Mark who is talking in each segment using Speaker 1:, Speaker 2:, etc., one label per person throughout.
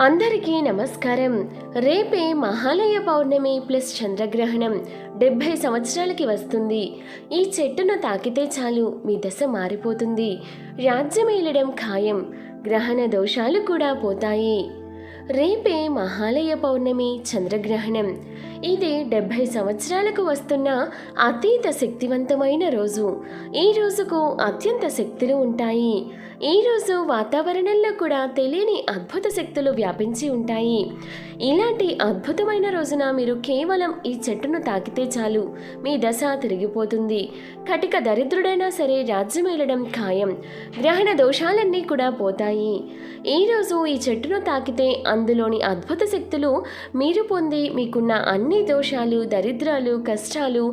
Speaker 1: అందరికీ నమస్కారం. రేపే మహాలయ పౌర్ణమి ప్లస్ చంద్రగ్రహణం. డెబ్భై సంవత్సరాలకి వస్తుంది. ఈ చెట్టును తాకితే చాలు మీ దశ మారిపోతుంది. రాజ్యమేలడం ఖాయం. గ్రహణ దోషాలు కూడా పోతాయి. రేపే మహాలయ పౌర్ణమి చంద్రగ్రహణం. ఇది డెబ్భై సంవత్సరాలకు వస్తున్న అతీత శక్తివంతమైన రోజు. ఈ రోజుకు అత్యంత శక్తులు ఉంటాయి. ఈ రోజు వాతావరణంలో కూడా తెలియని అద్భుత శక్తులు వ్యాపించి ఉంటాయి. ఇలాంటి అద్భుతమైన రోజున మీరు కేవలం ఈ చెట్టును తాకితే చాలు. మీ దశ తిరిగిపోతుంది. కటిక దరిద్రుడైనా సరే రాజ్యమేలడం ఖాయం. గ్రహణ దోషాలన్నీ కూడా పోతాయి. ఈరోజు ఈ చెట్టును తాకితే అందులోని అద్భుత శక్తులు మీరు పొంది మీకున్న అన్ని దోషాలు దరిద్రాలు కష్టాలు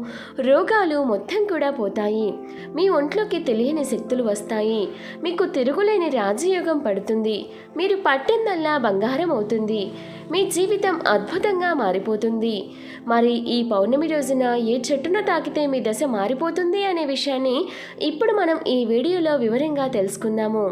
Speaker 1: రోగాలు మొత్తం కూడా పోతాయి. మీ ఒంట్లోకి తెలియని శక్తులు వస్తాయి. మీకు తిరుగులేని రాజయోగం పడుతుంది. మీరు పట్టిందల్లా బంగారం అవుతుంది. మీ జీవితం అద్భుతంగా మారిపోతుంది. మరి ఈ పౌర్ణమి రోజున ఏ చెట్టును తాకితే మీ దశ మారిపోతుంది అనే విషయాన్ని ఇప్పుడు మనం ఈ వీడియోలో వివరంగా తెలుసుకుందాము.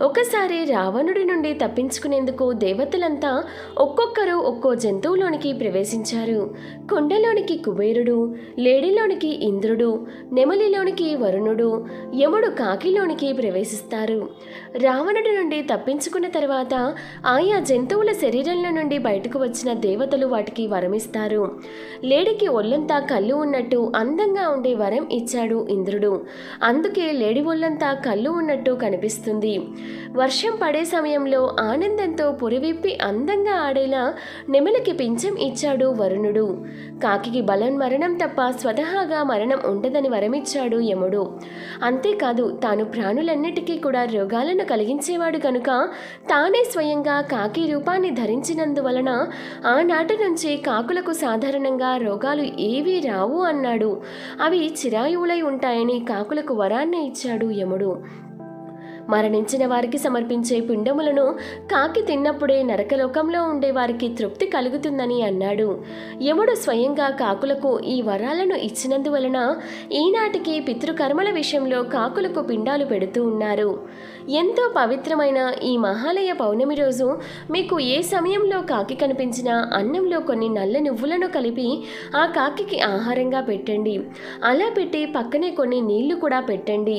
Speaker 1: ఒకసారి రావణుడి నుండి తప్పించుకునేందుకు దేవతలంతా ఒక్కొక్కరు ఒక్కో జంతువులోనికి ప్రవేశించారు. కొండలోనికి కుబేరుడు లేడిలోనికి ఇంద్రుడు నెమలిలోనికి వరుణుడు యముడు కాకిలోనికి ప్రవేశిస్తారు. రావణుడి నుండి తప్పించుకున్న తర్వాత ఆయా జంతువుల శరీరంలో నుండి బయటకు వచ్చిన దేవతలు వాటికి వరమిస్తారు. లేడికి ఒళ్ళంతా కళ్ళు ఉన్నట్టు అందంగా ఉండే వరం ఇచ్చాడు ఇంద్రుడు. అందుకే లేడి ఒళ్ళంతా కళ్ళు ఉన్నట్టు కనిపిస్తుంది. వర్షం పడే సమయంలో ఆనందంతో పురివిప్పి అందంగా ఆడేలా నెమలికి పింఛం ఇచ్చాడు వరుణుడు. కాకికి బలం మరణం తప్ప స్వతహాగా మరణం ఉండదని వరమిచ్చాడు యముడు. అంతేకాదు తాను ప్రాణులన్నిటికీ కూడా రోగాలను కలిగించేవాడు కనుక తానే స్వయంగా కాకి రూపాన్ని ధరించినందువలన ఆనాటి నుంచి కాకులకు సాధారణంగా రోగాలు ఏవీ రావు అన్నాడు. అవి చిరాయువులై ఉంటాయని కాకులకు వరాన్ని ఇచ్చాడు యముడు. మరణించిన వారికి సమర్పించే పిండములను కాకి తిన్నప్పుడే నరకలోకంలో ఉండే వారికి తృప్తి కలుగుతుందని అన్నాడు. యముడు స్వయంగా కాకులకు ఈ వరాలను ఇచ్చినందువలన ఈనాటికి పితృకర్మల విషయంలో కాకులకు పిండాలు పెడుతూ ఉన్నారు. ఎంతో పవిత్రమైన ఈ మహాలయ పౌర్ణమి రోజు మీకు ఏ సమయంలో కాకి కనిపించినా అన్నంలో కొన్ని నల్ల నువ్వులను కలిపి ఆ కాకికి ఆహారంగా పెట్టండి. అలా పెట్టి పక్కనే కొన్ని నీళ్ళు కూడా పెట్టండి.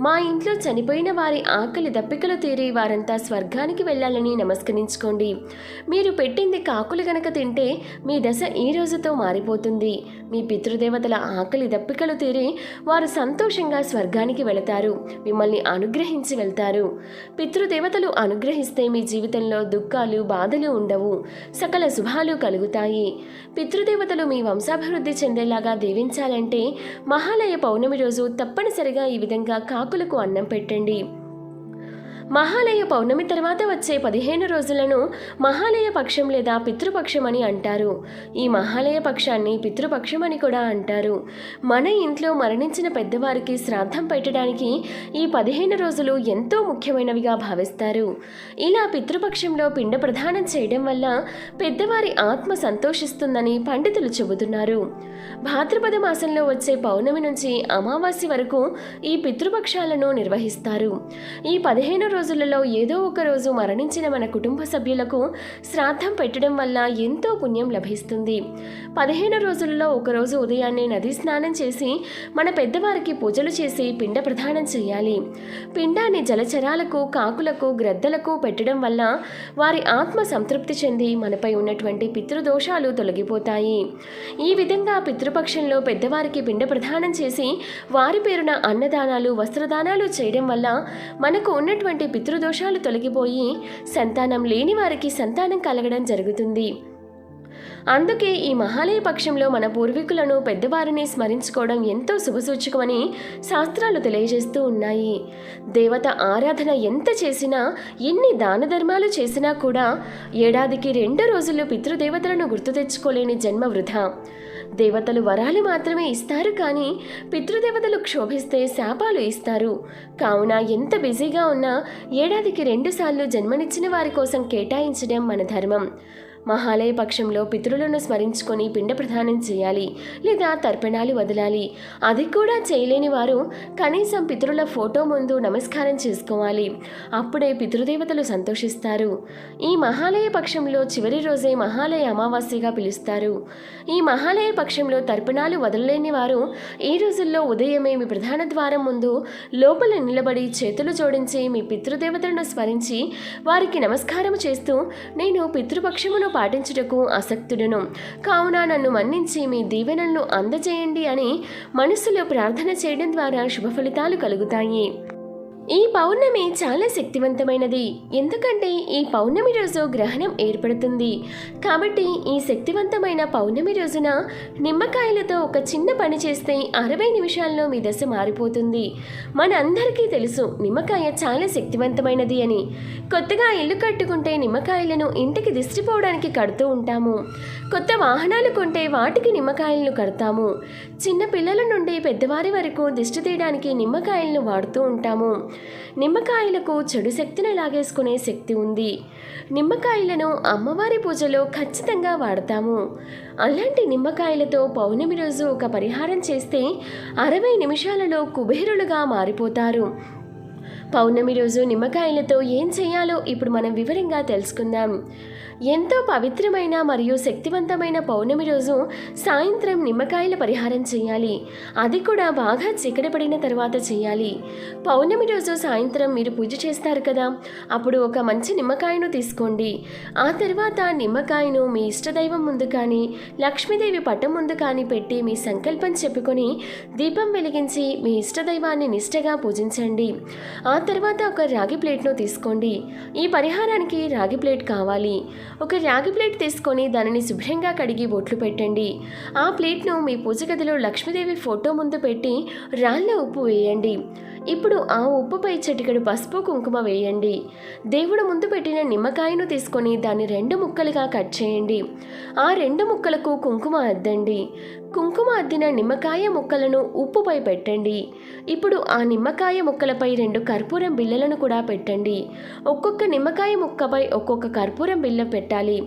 Speaker 1: మా ఇంట్లో చనిపోయిన వారి ఆకలి దప్పికలు తీరి వారంతా స్వర్గానికి వెళ్ళాలని నమస్కరించుకోండి. మీరు పెట్టింది కాకులు గనక తింటే మీ దశ ఈ రోజుతో మారిపోతుంది. మీ పితృదేవతల ఆకలి దప్పికలు తీరి వారు సంతోషంగా స్వర్గానికి వెళతారు. మిమ్మల్ని అనుగ్రహించి వెళ్తారు. పితృదేవతలు అనుగ్రహిస్తే మీ జీవితంలో దుఃఖాలు బాధలు ఉండవు. సకల శుభాలు కలుగుతాయి. పితృదేవతలు మీ వంశాభివృద్ధి చెందేలాగా దీవించాలంటే మహాలయ పౌర్ణమి రోజు తప్పనిసరిగా ఈ విధంగా కాకులకు అన్నం పెట్టండి. మహాలయ పౌర్ణమి తర్వాత వచ్చే పదిహేను రోజులను మహాలయ పక్షం లేదా పితృపక్షం అని అంటారు. ఈ మహాలయ పక్షాన్ని పితృపక్షం అని కూడా అంటారు. మన ఇంట్లో మరణించిన పెద్దవారికి శ్రాద్ధం పెట్టడానికి ఈ పదిహేను రోజులు ఎంతో ముఖ్యమైనవిగా భావిస్తారు. ఇలా పితృపక్షంలో పిండ ప్రదానం చేయడం వల్ల పెద్దవారి ఆత్మ సంతోషిస్తుందని పండితులు చెబుతున్నారు. భాద్రపద మాసంలో వచ్చే పౌర్ణమి నుంచి అమావాస్య వరకు ఈ పితృపక్షాలను నిర్వహిస్తారు. ఈ పదిహేను రోజులలో ఏదో ఒక రోజు మరణించిన మన కుటుంబ సభ్యులకు శ్రాద్ధం పెట్టడం వల్ల ఎంతో పుణ్యం లభిస్తుంది. పదిహేను రోజులలో ఒకరోజు ఉదయాన్నే నది స్నానం చేసి మన పెద్దవారికి పూజలు చేసి పిండ ప్రదానం చేయాలి. పిండాన్ని జలచరాలకు కాకులకు గ్రద్దలకు పెట్టడం వల్ల వారి ఆత్మ సంతృప్తి చెంది మనపై ఉన్నటువంటి పితృదోషాలు తొలగిపోతాయి. ఈ విధంగా పితృపక్షంలో పెద్దవారికి పిండ ప్రదానం చేసి వారి పేరున అన్నదానాలు వస్త్రదానాలు చేయడం వల్ల మనకు ఉన్నటువంటి పితృదోషాలు తొలగిపోయి సంతానం లేని వారికి సంతానం కలగడం జరుగుతుంది. అందుకే ఈ మహాలయ పక్షంలో మన పూర్వీకులను పెద్దవారిని స్మరించుకోవడం ఎంతో శుభసూచకమని శాస్త్రాలు తెలియజేస్తూ ఉన్నాయి. దేవత ఆరాధన ఎంత చేసినా ఎన్ని దాన ధర్మాలు చేసినా కూడా ఏడాదికి రెండు రోజులు పితృదేవతలను గుర్తు తెచ్చుకోలేని జన్మ వృధా. దేవతలు వరాలు మాత్రమే ఇస్తారు కానీ పితృదేవతలు క్షోభిస్తే శాపాలు ఇస్తారు. కావున ఎంత బిజీగా ఉన్నా ఏడాదికి రెండుసార్లు జన్మనిచ్చిన వారి కోసం కేటాయించడం మన ధర్మం. మహాలయ పక్షంలో పితరులను స్మరించుకొని పిండ ప్రదానం చేయాలి లేదా తర్పణాలు వదలాలి. అది కూడా చేయలేని వారు కనీసం పితరుల ఫోటో ముందు నమస్కారం చేసుకోవాలి. అప్పుడే పితృదేవతలు సంతోషిస్తారు. ఈ మహాలయ పక్షంలో చివరి రోజే మహాలయ అమావాస్యగా పిలుస్తారు. ఈ మహాలయ పక్షంలో తర్పణాలు వదలలేని వారు ఈ రోజుల్లో ఉదయమే మీ ప్రధాన ద్వారం ముందు లోపల నిలబడి చేతులు జోడించి మీ పితృదేవతలను స్మరించి వారికి నమస్కారం చేస్తూ నేను పితృపక్షమును పాటించుటకు ఆసక్తుడను. కావున నన్ను మన్నించి మీ దీవెనలను అందజేయండి అని మనసులో ప్రార్థన చేయడం ద్వారా శుభ ఫలితాలు కలుగుతాయి. ఈ పౌర్ణమి చాలా శక్తివంతమైనది. ఎందుకంటే ఈ పౌర్ణమి రోజు గ్రహణం ఏర్పడుతుంది. కాబట్టి ఈ శక్తివంతమైన పౌర్ణమి రోజున నిమ్మకాయలతో ఒక చిన్న పని చేస్తే అరవై నిమిషాల్లో మీ దశ మారిపోతుంది. మన అందరికీ తెలుసు నిమ్మకాయ చాలా శక్తివంతమైనది అని. కొత్తగా ఇల్లు కట్టుకుంటే నిమ్మకాయలను ఇంటికి దిష్టిపోవడానికి కడుతూ ఉంటాము. కొత్త వాహనాలు కొంటే వాటికి నిమ్మకాయలను కడతాము. చిన్న పిల్లల నుండి పెద్దవారి వరకు దిష్టి తీయడానికి నిమ్మకాయలను వాడుతూ ఉంటాము. నిమ్మకాయలకు చెడు శక్తిని లాగేసుకునే శక్తి ఉంది. నిమ్మకాయలను అమ్మవారి పూజలో ఖచ్చితంగా వాడతాము. అలాంటి నిమ్మకాయలతో పౌర్ణమి రోజు ఒక పరిహారం చేస్తే అరవై నిమిషాలలో కుబేరులుగా మారిపోతారు. పౌర్ణమి రోజు నిమ్మకాయలతో ఏం చేయాలో ఇప్పుడు మనం వివరంగా తెలుసుకుందాం. ఎంతో పవిత్రమైన మరియు శక్తివంతమైన పౌర్ణమి రోజు సాయంత్రం నిమ్మకాయల పరిహారం చేయాలి. అది కూడా బాగా చీకటి పడిన తర్వాత చేయాలి. పౌర్ణమి రోజు సాయంత్రం మీరు పూజ చేస్తారు కదా? అప్పుడు ఒక మంచి నిమ్మకాయను తీసుకోండి. ఆ తర్వాత నిమ్మకాయను మీ ఇష్టదైవం ముందు కానీ లక్ష్మీదేవి పట్టం ముందు కానీ పెట్టి మీ సంకల్పం చెప్పుకొని దీపం వెలిగించి మీ ఇష్టదైవాన్ని నిష్టగా పూజించండి. ఆ తర్వాత ఒక రాగి ప్లేట్ను తీసుకోండి. ఈ పరిహారానికి రాగి ప్లేట్ కావాలి. ఒక రాగి ప్లేట్ తీసుకొని దానిని శుభ్రంగా కడిగి బొట్లు పెట్టండి. ఆ ప్లేట్ను మీ పూజ గదిలో లక్ష్మీదేవి ఫోటో ముందు పెట్టి రాళ్ళ ఉప్పు వేయండి. ఇప్పుడు ఆ ఉప్పుపై చిటికెడు పసుపు కుంకుమ వేయండి. దేవుడు ముందు పెట్టిన నిమ్మకాయను తీసుకొని దాన్ని రెండు ముక్కలుగా కట్ చేయండి. ఆ రెండు ముక్కలకు కుంకుమ అద్దండి. కుంకుమ అద్దిన నిమ్మకాయ ముక్కలను ఉప్పుపై పెట్టండి. ఇప్పుడు ఆ నిమ్మకాయ ముక్కలపై రెండు కర్పూరం బిళ్ళలను కూడా పెట్టండి. ఒక్కొక్క నిమ్మకాయ ముక్కపై ఒక్కొక్క కర్పూరం బిళ్ళ పెట్టాలి.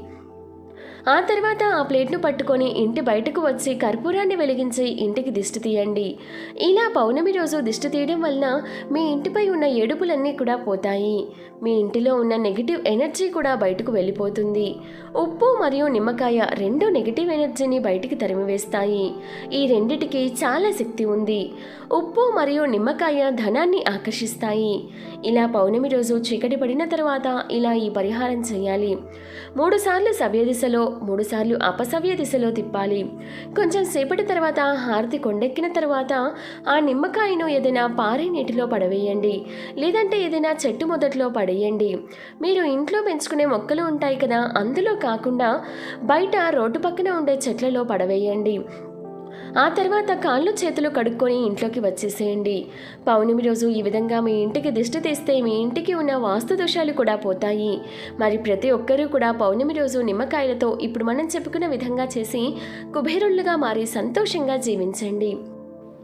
Speaker 1: ఆ తర్వాత ఆ ప్లేట్ను పట్టుకొని ఇంటి బయటకు వచ్చి కర్పూరాన్ని వెలిగించి ఇంటికి దిష్టి తీయండి. ఇలా పౌర్ణమి రోజు దిష్టి తీయడం వలన మీ ఇంటిపై ఉన్న ఏడుపులన్నీ కూడా పోతాయి. మీ ఇంటిలో ఉన్న నెగిటివ్ ఎనర్జీ కూడా బయటకు వెళ్ళిపోతుంది. ఉప్పు మరియు నిమ్మకాయ రెండు నెగిటివ్ ఎనర్జీని బయటికి తరిమివేస్తాయి. ఈ రెండిటికి చాలా శక్తి ఉంది. ఉప్పు మరియు నిమ్మకాయ ధనాన్ని ఆకర్షిస్తాయి. ఇలా పౌర్ణమి రోజు చీకటి పడిన తర్వాత ఇలా ఈ పరిహారం చేయాలి. మూడుసార్లు సవ్య దిశలో మూడుసార్లు అపసవ్య దిశలో తిప్పాలి. కొంచెం సేపటి తర్వాత హారతి కొండెక్కిన తర్వాత ఆ నిమ్మకాయను ఏదైనా పారే నీటిలో పడవేయండి. లేదంటే ఏదైనా చెట్టు మొదట్లో పడేయండి. మీరు ఇంట్లో పెంచుకునే మొక్కలు ఉంటాయి కదా అందులో కాకుండా బయట రోడ్డు పక్కన ఉండే చెట్లలో పడవేయండి. ఆ తర్వాత కాళ్ళు చేతులు కడుక్కొని ఇంట్లోకి వచ్చేసేయండి. పౌర్ణమి రోజు ఈ విధంగా మీ ఇంటికి దిష్టి తీస్తే మీ ఇంటికి ఉన్న వాస్తు దోషాలు కూడా పోతాయి. మరి ప్రతి ఒక్కరూ కూడా పౌర్ణమి రోజు నిమ్మకాయలతో ఇప్పుడు మనం చెప్పుకున్న విధంగా చేసి కుబేరుళ్ళుగా మారి సంతోషంగా జీవించండి.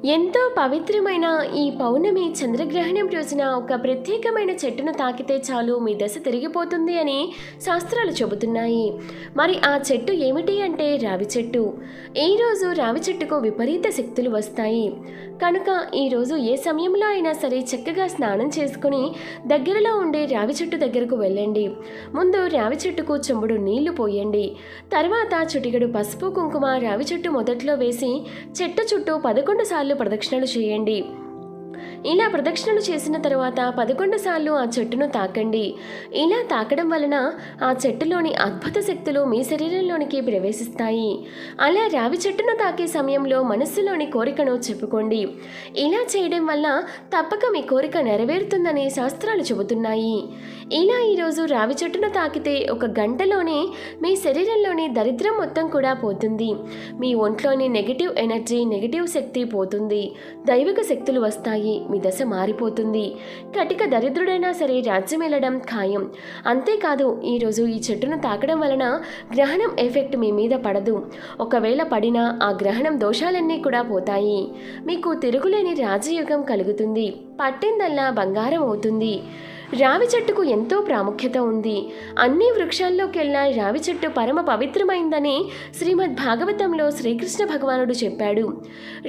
Speaker 1: ఎంతో పవిత్రమైన ఈ పౌర్ణమి చంద్రగ్రహణం రోజున ఒక ప్రత్యేకమైన చెట్టును తాకితే చాలు మీ దశ తిరిగిపోతుంది అని శాస్త్రాలు చెబుతున్నాయి. మరి ఆ చెట్టు ఏమిటి అంటే రావి చెట్టు. ఈ రోజు రావి చెట్టుకు విపరీత శక్తులు వస్తాయి. కనుక ఈరోజు ఏ సమయంలో అయినా సరే చక్కగా స్నానం చేసుకుని దగ్గరలో ఉండే రావి చెట్టు దగ్గరకు వెళ్ళండి. ముందు రావి చెట్టుకు చెంబుడు నీళ్ళు పోయండి. తర్వాత చుటిగడు పసుపు కుంకుమ రావి చెట్టు మొదట్లో వేసి చెట్టు చుట్టూ పదకొండు సార్లు ప్రదక్షిణలు చేయండి. ఇలా ప్రదక్షిణలు చేసిన తర్వాత పదకొండు సార్లు ఆ చెట్టును తాకండి. ఇలా తాకడం వలన ఆ చెట్టులోని అద్భుత శక్తులు మీ శరీరంలోనికి ప్రవేశిస్తాయి. అలా రావి చెట్టును తాకే సమయంలో మనస్సులోని కోరికను చెప్పుకోండి. ఇలా చేయడం వల్ల తప్పక మీ కోరిక నెరవేరుతుందని శాస్త్రాలు చెబుతున్నాయి. ఇలా ఈరోజు రావి చెట్టును తాకితే ఒక గంటలోనే మీ శరీరంలోని దరిద్రం మొత్తం కూడా పోతుంది. మీ ఒంట్లోని నెగిటివ్ ఎనర్జీ నెగిటివ్ శక్తి పోతుంది. దైవిక శక్తులు వస్తాయి. మీ దశ మారిపోతుంది. కటిక దరిద్రుడైనా సరే రాజ్యం వెళ్ళడం ఖాయం. అంతేకాదు ఈరోజు ఈ చెట్టును తాకడం వలన గ్రహణం ఎఫెక్ట్ మీ మీద పడదు. ఒకవేళ పడినా ఆ గ్రహణం దోషాలన్నీ కూడా పోతాయి. మీకు తిరుగులేని రాజయోగం కలుగుతుంది. పట్టిందల్లా బంగారం అవుతుంది. రావి చెట్టుకు ఎంతో ప్రాముఖ్యత ఉంది. అన్ని వృక్షాల్లోకెల్లా రావి చెట్టు పరమ పవిత్రమైందని శ్రీమద్ భాగవతంలో శ్రీకృష్ణ భగవానుడు చెప్పాడు.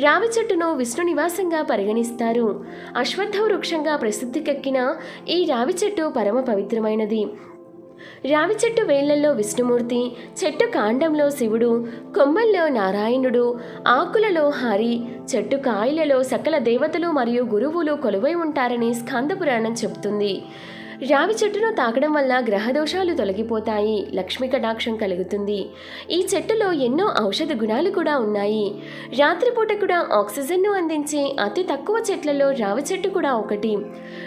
Speaker 1: రావి చెట్టును విష్ణు నివాసంగా పరిగణిస్తారు. అశ్వత్థ వృక్షంగా ప్రసిద్ధికెక్కిన ఈ రావి చెట్టు పరమ పవిత్రమైనది. రావి చెట్టు వేళ్ళలో విష్ణుమూర్తి చెట్టు కాండంలో శివుడు కొమ్మల్లో నారాయణుడు ఆకులలో హరి చెట్టు కాయలలో సకల దేవతలు మరియు గురువులు కొలువై ఉంటారని స్కందపురాణం చెబుతుంది. రావి చెట్టును తాకడం వల్ల గ్రహదోషాలు తొలగిపోతాయి. లక్ష్మీ కటాక్షం కలుగుతుంది. ఈ చెట్టులో ఎన్నో ఔషధ గుణాలు కూడా ఉన్నాయి. రాత్రిపూట కూడా ఆక్సిజన్ను అందించే అతి తక్కువ చెట్లలో రావి చెట్టు కూడా ఒకటి.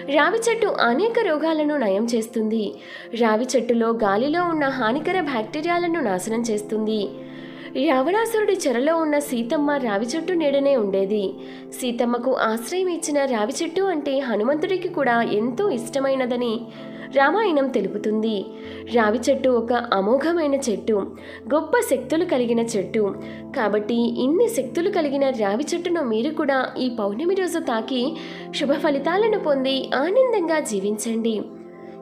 Speaker 1: రావి చెట్టు అనేక రోగాలను నయం చేస్తుంది. రావి చెట్టులో గాలిలో ఉన్న హానికర బ్యాక్టీరియాలను నాశనం చేస్తుంది. రావణాసురుడి చెరలో ఉన్న సీతమ్మ రావి చెట్టు నీడనే ఉండేది. సీతమ్మకు ఆశ్రయం ఇచ్చిన రావి చెట్టు అంటే హనుమంతుడికి కూడా ఎంతో ఇష్టమైనదని రామాయణం తెలుపుతుంది. రావి చెట్టు ఒక అమోఘమైన చెట్టు గొప్ప శక్తులు కలిగిన చెట్టు. కాబట్టి ఇన్ని శక్తులు కలిగిన రావి చెట్టును మీరు కూడా ఈ పౌర్ణమి రోజు తాకి శుభ ఫలితాలను పొంది ఆనందంగా జీవించండి.